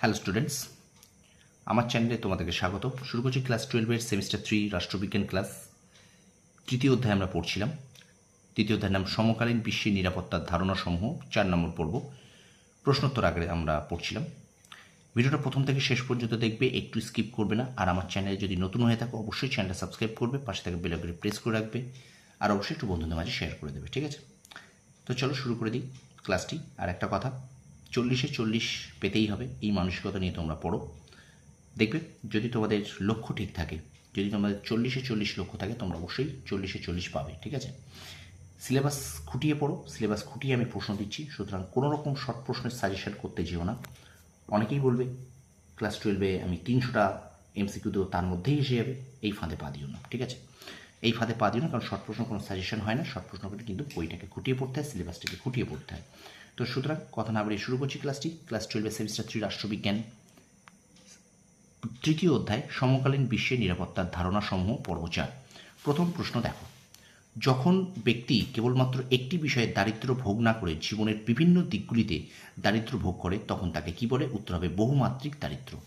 Hello students আমার চ্যানেলে তোমাদেরকে স্বাগত। শুরু করছি ক্লাস টুয়েলভের সেমিস্টার থ্রি রাষ্ট্রবিজ্ঞান ক্লাস তৃতীয় অধ্যায় আমরা পড়ছিলাম। তৃতীয় অধ্যায়ের নাম সমকালীন বিশ্বের নিরাপত্তার ধারণাসমূহ। চার নম্বর পর্ব। প্রশ্নোত্তর আগে আমরা পড়ছিলাম। ভিডিওটা প্রথম থেকে শেষ পর্যন্ত দেখবে, একটু স্কিপ করবে না। আর আমার চ্যানেলে যদি নতুন হয়ে থাকো, অবশ্যই চ্যানেলটা সাবস্ক্রাইব করবে। পাশে থেকে বেল করে প্রেস করে রাখবে। আর অবশ্যই একটু বন্ধুদের মাঝে শেয়ার করে দেবে, ঠিক আছে? তো চলো শুরু করে দিই ক্লাসটি আর একটা কথা চল্লিশে চল্লিশ পেতেই হবে। এই মানসিকতা নিয়ে তোমরা পড়ো। দেখবে যদি তোমাদের লক্ষ্য ঠিক থাকে, যদি তোমাদের চল্লিশে চল্লিশ লক্ষ্য থাকে, তোমরা অবশ্যই চল্লিশে চল্লিশ পাবে, ঠিক আছে? সিলেবাস খুঁটিয়ে পড়ো। সিলেবাস খুঁটিয়ে আমি প্রশ্ন দিচ্ছি। সুতরাং কোনো রকম শর্ট প্রশ্নের সাজেশন করতে যেও না। অনেকেই বলবে, ক্লাস টুয়েলভে আমি তিনশোটা এমসিকিউ দেবো, তার মধ্যেই এসে যাবে। এই ফাঁদে পা দিও না, ঠিক আছে? এই ফাঁদে পা দিও না, কারণ শর্ট প্রশ্ন কোনো সাজেশন হয় না। শর্ট প্রশ্ন কিন্তু বইটাকে খুঁটিয়ে পড়তে হয়, সিলেবাসটাকে খুঁটিয়ে পড়তে হয়। তো সুতরাং কথা না বাড়িয়ে শুরু করছি ক্লাসটি ক্লাস টুয়েলভের সেমিস্টার থ্রি রাষ্ট্রবিজ্ঞান। তৃতীয় অধ্যায়, সমকালীন বিশ্বের নিরাপত্তার ধারণাসমূহ পর্ব চার প্রথম প্রশ্ন দেখো। যখন ব্যক্তি কেবলমাত্র একটি বিষয়ে দারিদ্র্য ভোগ না করে জীবনের বিভিন্ন দিকগুলিতে দারিদ্র্য ভোগ করে, তখন তাকে কি বলে? উত্তর হবে বহুমাত্রিক দারিদ্র্য।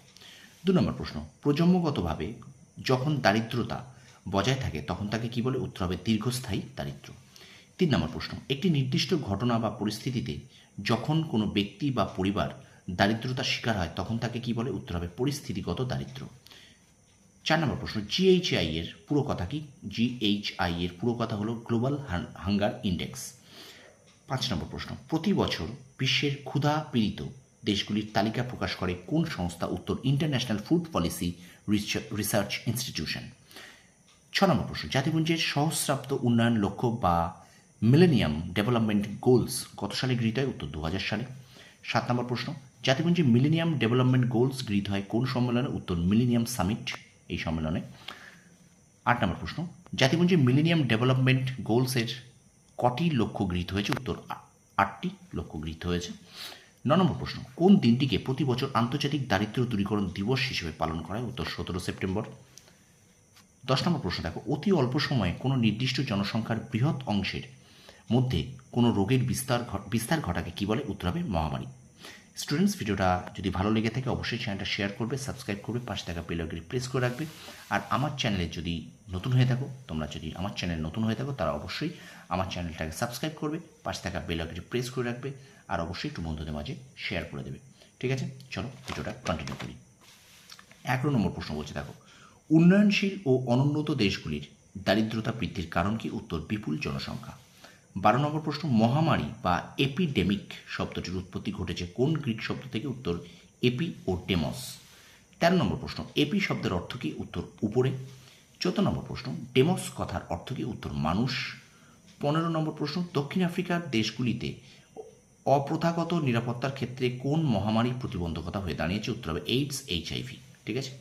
দু নম্বর প্রশ্ন। প্রজন্মগতভাবে যখন দারিদ্রতা বজায় থাকে, তখন তাকে কি বলে? উত্তর হবে দীর্ঘস্থায়ী দারিদ্র্য। তিন নম্বর প্রশ্ন। একটি নির্দিষ্ট ঘটনা বা পরিস্থিতিতে যখন কোনো ব্যক্তি বা পরিবার দারিদ্রতার শিকার হয়, তখন তাকে কি বলে? উত্তর হবে পরিস্থিতিগত দারিদ্র্য চার নম্বর প্রশ্ন জিএইচআই এর পুরো কথা কি? জিএইচআই এর পুরো কথা হলো গ্লোবাল হাঙ্গার ইন্ডেক্স পাঁচ নম্বর প্রশ্ন, প্রতি বছর বিশ্বের ক্ষুধা পীড়িত দেশগুলির তালিকা প্রকাশ করে কোন সংস্থা উত্তর international food policy research institution ছ নম্বর প্রশ্ন, জাতিপুঞ্জের সহস্রাব্দ উন্নয়ন লক্ষ্য বা মিলেনিয়াম ডেভেলপমেন্ট গোলস কত সালে গৃহীত হয়? উত্তর দু হাজার সালে। সাত নম্বর প্রশ্ন, জাতিপুঞ্জে মিলেনিয়াম ডেভেলপমেন্ট গোলস গৃহীত হয় কোন সম্মেলনে? উত্তর মিলেনিয়াম সামিট এই সম্মেলনে। আট নম্বর প্রশ্ন, জাতিপুঞ্জে মিলেনিয়াম ডেভেলপমেন্ট গোলসের কটি লক্ষ্য গৃহীত হয়েছে? উত্তর, আটটি লক্ষ্য গৃহীত হয়েছে। ন নম্বর প্রশ্ন, কোন দিনটিকে প্রতি বছর আন্তর্জাতিক দারিদ্র্য দূরীকরণ দিবস হিসেবে পালন করা হয়? উত্তর, সতেরো সেপ্টেম্বর। দশ নম্বর প্রশ্ন, দেখো, অতি অল্প সময়ে কোনো নির্দিষ্ট জনসংখ্যার বৃহৎ অংশের মধ্যে কোনো রোগের বিস্তার বিস্তার ঘটাকে কী বলে? উত্তর হবে মহামারী। স্টুডেন্টস ভিডিওটা যদি ভালো লেগে থাকে, অবশ্যই চ্যানেলটা শেয়ার করবে সাবস্ক্রাইব করবে, পাশে থাকা বেলগিরি প্রেস করে রাখবে। আর আমার চ্যানেলে যদি নতুন হয়ে থাকো, তোমরা যদি আমার চ্যানেল নতুন হয়ে থাকো, তারা অবশ্যই আমার চ্যানেলটাকে সাবস্ক্রাইব করবে, পাশে থাকা বেলগিরি প্রেস করে রাখবে, আর অবশ্যই একটু বন্ধুদের মাঝে শেয়ার করে দেবে। ঠিক আছে? চলো, ভিডিওটা কন্টিনিউ করি। এক নম্বর প্রশ্ন বলছে, দেখো, উন্নয়নশীল ও অনুন্নত দেশগুলির দারিদ্রতা বৃদ্ধির কারণ কি? উত্তর, বিপুল জনসংখ্যা। বারো নম্বর প্রশ্ন, মহামারী বা এপিডেমিক শব্দটির উৎপত্তি ঘটেছে কোন গ্রিক শব্দ থেকে? উত্তর এপি ও ডেমস তেরো নম্বর প্রশ্ন, এপি শব্দের অর্থ কি? উত্তর উপরে। চোদ্দ নম্বর প্রশ্ন, ডেমস কথার অর্থ কি? উত্তর মানুষ। পনেরো নম্বর প্রশ্ন, দক্ষিণ আফ্রিকার দেশগুলিতে অপ্রথাগত নিরাপত্তার ক্ষেত্রে কোন মহামারী প্রতিবন্ধকতা হয়ে দাঁড়িয়েছে? উত্তর হবে এইডস, এইচআইভি। ঠিক আছে?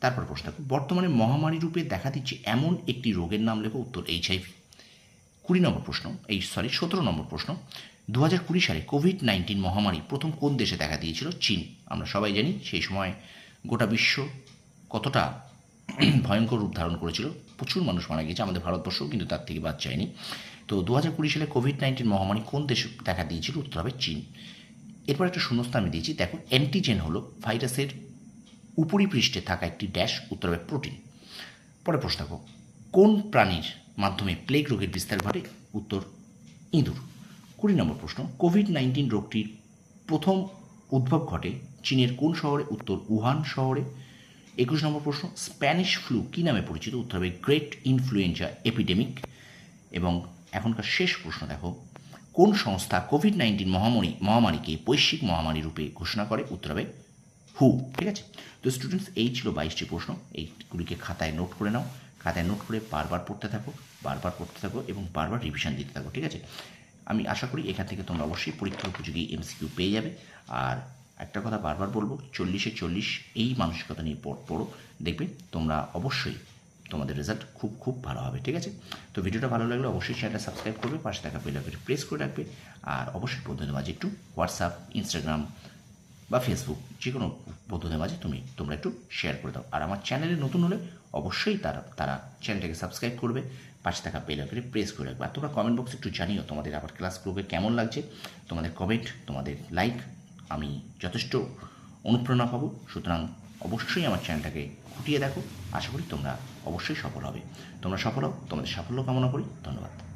তারপর প্রশ্ন, বর্তমানে মহামারী রূপে দেখা দিচ্ছে এমন একটি রোগের নাম লেখো, উত্তর এইচআইভি। কুড়ি নম্বর প্রশ্ন, এই সরি সতেরো নম্বর প্রশ্ন। দু হাজার কুড়ি সালে কোভিড নাইন্টিন মহামারী প্রথম কোন দেশে দেখা দিয়েছিল? চীন। আমরা সবাই জানি সেই সময় গোটা বিশ্ব কতটা ভয়ঙ্কর রূপ ধারণ করেছিল। প্রচুর মানুষ মারা গিয়েছে আমাদের ভারতবর্ষও, কিন্তু তার থেকে বাদ যায়নি। তো দু হাজার কুড়ি সালে কোভিড নাইন্টিন মহামারী কোন দেশে দেখা দিয়েছিল? উত্তর হবে চীন। এরপর একটা শূন্যস্থান আমি দিয়েছি। দেখো অ্যান্টিজেন হলো ভাইরাসের উপরিপৃষ্ঠে থাকা একটি ড্যাশ উত্তর হবে প্রোটিন পরে প্রশ্ন দেখো, কোন প্রাণীর মাধ্যমে প্লেগ রোগের বিস্তার ঘটে উত্তর ইঁদুর। কুড়ি নম্বর প্রশ্ন কোভিড নাইন্টিন রোগটির প্রথম উদ্ভব ঘটে চীনের কোন শহরে? উত্তর, উহান শহরে। একুশ নম্বর প্রশ্ন, স্প্যানিশ ফ্লু কী নামে পরিচিত? উত্তর হবে গ্রেট ইনফ্লুয়েঞ্জা এপিডেমিক। এবং এখনকার শেষ প্রশ্ন দেখো, কোন সংস্থা কোভিড নাইন্টিন মহামারী মহামারীকে বৈশ্বিক মহামারী রূপে ঘোষণা করে? উত্তর হবে হু ঠিক আছে? তো স্টুডেন্টস এই ছিল বাইশটি প্রশ্ন। এইগুলিকে খাতায় নোট করে নাও। খাতায় নোট করে বারবার পড়তে থাকো, বারবার পড়তে থাকো এবং বারবার রিভিশন দিতে থাকো, ঠিক আছে? আমি আশা করি এখান থেকে তোমরা অবশ্যই পরীক্ষা উপযোগী এমসিকিউ পেয়ে যাবে। আর একটা কথা বারবার বলব, চল্লিশে চল্লিশ এই মানসিকতা নিয়ে পড়, পড়ো। দেখবে তোমরা অবশ্যই তোমাদের রেজাল্ট খুব খুব ভালো হবে, ঠিক আছে? তো ভিডিওটা ভালো লাগলে অবশ্যই চ্যানেলটা সাবস্ক্রাইব করবে, পাশে থাকা বেলাকে প্রেস করে রাখবে। আর অবশ্যই বন্ধুদের মাঝে একটু হোয়াটসঅ্যাপ ইনস্টাগ্রাম বা ফেসবুক যে কোনো বন্ধুদের মাঝে তুমি, তোমরা একটু শেয়ার করে দাও। আর আমার চ্যানেলে নতুন হলে অবশ্যই তারা তারা চ্যানেলটাকে সাবস্ক্রাইব করবে, পাশে থাকা বেল আইকনে প্রেস করে রাখবে। আর তোমরা কমেন্ট বক্সে একটু জানিও তোমাদের আবার ক্লাস গ্রুপে কেমন লাগছে, তোমাদের কমেন্ট তোমাদের লাইক আমি যথেষ্ট অনুপ্রেরণা পাবো। সুতরাং অবশ্যই আমার চ্যানেলটাকে খুঁটিয়ে দেখো। আশা করি তোমরা অবশ্যই সফল হবে। তোমরা সফল হও, তোমাদের সাফল্য কামনা করি। ধন্যবাদ।